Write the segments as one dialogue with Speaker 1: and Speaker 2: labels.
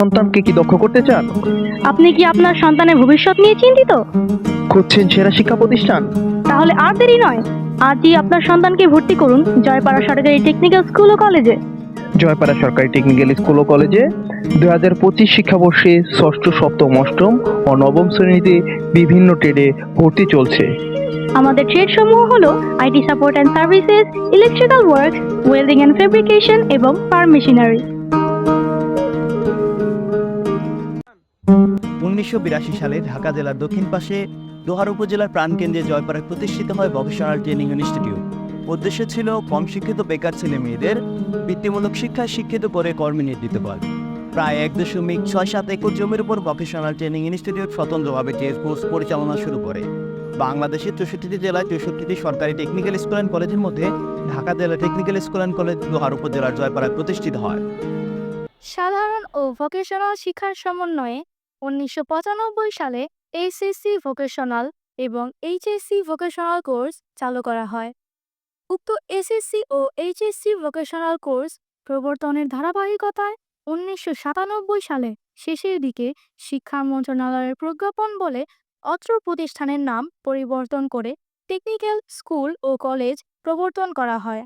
Speaker 1: সন্তানকে কি দক্ষ করতে চান?
Speaker 2: আপনি কি আপনার সন্তানের ভবিষ্যৎ নিয়ে চিন্তিত?
Speaker 1: খুঁজছেন সেরা শিক্ষা প্রতিষ্ঠান?
Speaker 2: তাহলে আর দেরি নয়। আজই আপনার সন্তানকে ভর্তি করুন জয়পাড়া সরকারি টেকনিক্যাল স্কুল ও কলেজে
Speaker 1: জয়পাড়া সরকারি টেকনিক্যাল স্কুল ও কলেজে দুই হাজার পঁচিশ শিক্ষাবর্ষে ষষ্ঠ সপ্তম অষ্টম ও নবম শ্রেণীতে বিভিন্ন ট্রেডে ভর্তি চলছে।
Speaker 2: আমাদের ট্রেড সমূহ হলো IT support and services electrical work welding and fabrication এবং ফার্ম
Speaker 3: উনিশশো বিরাশি সালে ঢাকা জেলার দক্ষিণ পাশে দোহার উপজেলার প্রাণকেন্দ্রে জয়পাড়ায় প্রতিষ্ঠিত হয় ভকেশনাল ট্রেনিং ইনস্টিটিউট উদ্দেশ্য ছিল কম শিক্ষিত বেকার ছেলে মেয়েদের বৃত্তিমূলক শিক্ষায় শিক্ষিত করে কর্মে নিয়োজিত করা। প্রায় এক দশমিক ছয় সাত একর জমির উপর ভকেশনাল ট্রেনিং ইনস্টিটিউট স্বতন্ত্রভাবে টেস্ট কোর্স পরিচালনা শুরু করে। বাংলাদেশের চৌষট্টিটি জেলায় চৌষট্টিটি সরকারি টেকনিক্যাল স্কুল অ্যান্ড কলেজের মধ্যে ঢাকা জেলা technical school and college Dohar উপজেলার জয়পাড়ায় প্রতিষ্ঠিত হয়।
Speaker 2: সাধারণ ও ভোকেশনাল শিক্ষার সমন্বয়ে উনিশশো পঁচানব্বই সালে এইচএসসি ভোকেশনাল এবং এইচএসসি ভোকেশনাল কোর্স চালু করা হয়। উক্ত এসএসসি ও এইচএসসি ভোকেশনাল কোর্স প্রবর্তনের ধারাবাহিকতায় উনিশশো সাতানব্বই সালে শেষের দিকে শিক্ষা মন্ত্রণালয়ের প্রজ্ঞাপন বলে অত্র প্রতিষ্ঠানের নাম পরিবর্তন করে টেকনিক্যাল স্কুল ও কলেজ প্রবর্তন করা হয়।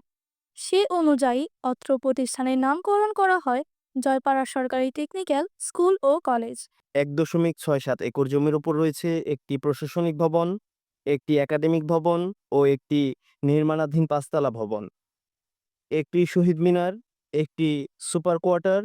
Speaker 2: সে অনুযায়ী অত্র প্রতিষ্ঠানের নামকরণ করা হয় জয়পাড়া সরকারি টেকনিক্যাল স্কুল ও কলেজ।
Speaker 3: এক দশমিক ছয় সাত একর জমির উপর রয়েছে একটি প্রশাসনিক ভবন একটি একাডেমিক ভবন ও একটি নির্মাণাধীন পাঁচতলা ভবন। একটি শহীদ মিনার একটি সুপার কোয়ার্টার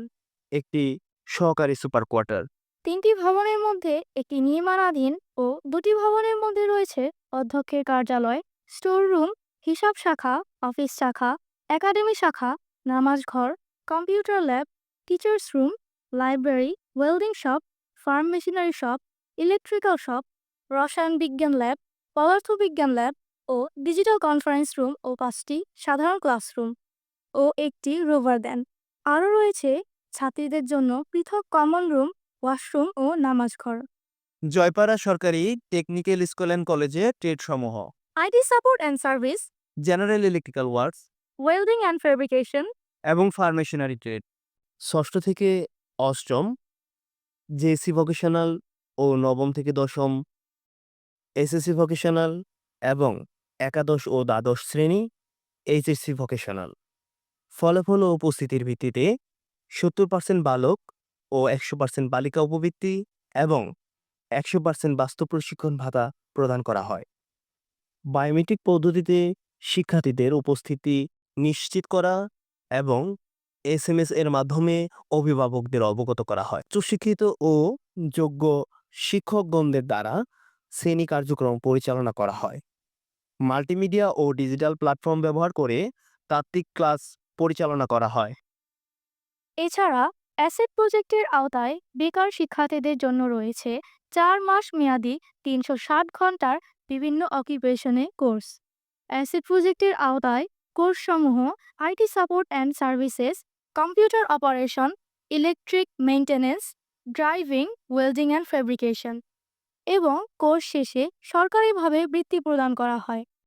Speaker 3: একটি সহকারী সুপার কোয়ার্টার।
Speaker 2: তিনটি ভবনের মধ্যে একটি নির্মাণাধীন ও দুটি ভবনের মধ্যে রয়েছে অধ্যক্ষের কার্যালয় স্টোর রুম হিসাব শাখা অফিস শাখা একাডেমি শাখা নামাজ ঘর computer lab teachers room library welding shop farm machinery shop electrical shop রসায়ন বিজ্ঞান ল্যাব পদার্থবিজ্ঞান ল্যাব ও ডিজিটাল কনফারেন্স রুম ও পাঁচটি সাধারণ ক্লাসরুম ও একটি রোভার দেন। আরও রয়েছে ছাত্রীদের জন্য পৃথক কমন রুম ওয়াশরুম ও নামাজ ঘর।
Speaker 3: জয়পাড়া সরকারি টেকনিক্যাল স্কুল অ্যান্ড কলেজে ট্রেড সমূহ।
Speaker 2: IT support and service
Speaker 3: general electrical works
Speaker 2: welding and fabrication
Speaker 3: এবং ফার্মেশনারি ট্রেড ষষ্ঠ থেকে অষ্টম জেএসসি ভোকেশনাল ও নবম থেকে দশম এসএসসি ভোকেশনাল এবং একাদশ ও দ্বাদশ শ্রেণি এইচএসসি ভোকেশনাল ফলাফল ও উপস্থিতির ভিত্তিতে সত্তর পার্সেন্ট বালক ও একশো পার্সেন্ট বালিকা উপবৃত্তি এবং একশো পার্সেন্ট বাস্তব প্রশিক্ষণ ভাতা প্রদান করা হয়। বায়োমেট্রিক পদ্ধতিতে শিক্ষার্থীদের উপস্থিতি নিশ্চিত করা এবং এসএমএস এর মাধ্যমে অভিভাবকদের অবগত করা হয়। উচ্চশিক্ষিত ও যোগ্য শিক্ষকগণদের দ্বারা শ্রেণি কার্যক্রম পরিচালনা করা হয়। মাল্টিমিডিয়া ও ডিজিটাল প্ল্যাটফর্ম ব্যবহার করে তাত্ত্বিক ক্লাস পরিচালনা করা হয়।
Speaker 2: এছাড়া অ্যাসেট প্রজেক্টের আওতায় বেকার শিক্ষার্থীদের জন্য রয়েছে চার মাস মেয়াদি তিনশো ষাট ঘণ্টার বিভিন্ন অকুপেশনে কোর্স। অ্যাসেট প্রজেক্টের আওতায় কোর্সসমূহ IT support and services computer operation electric maintenance driving welding and fabrication এবং কোর্স শেষে সরকারিভাবে বৃত্তি প্রদান করা হয়।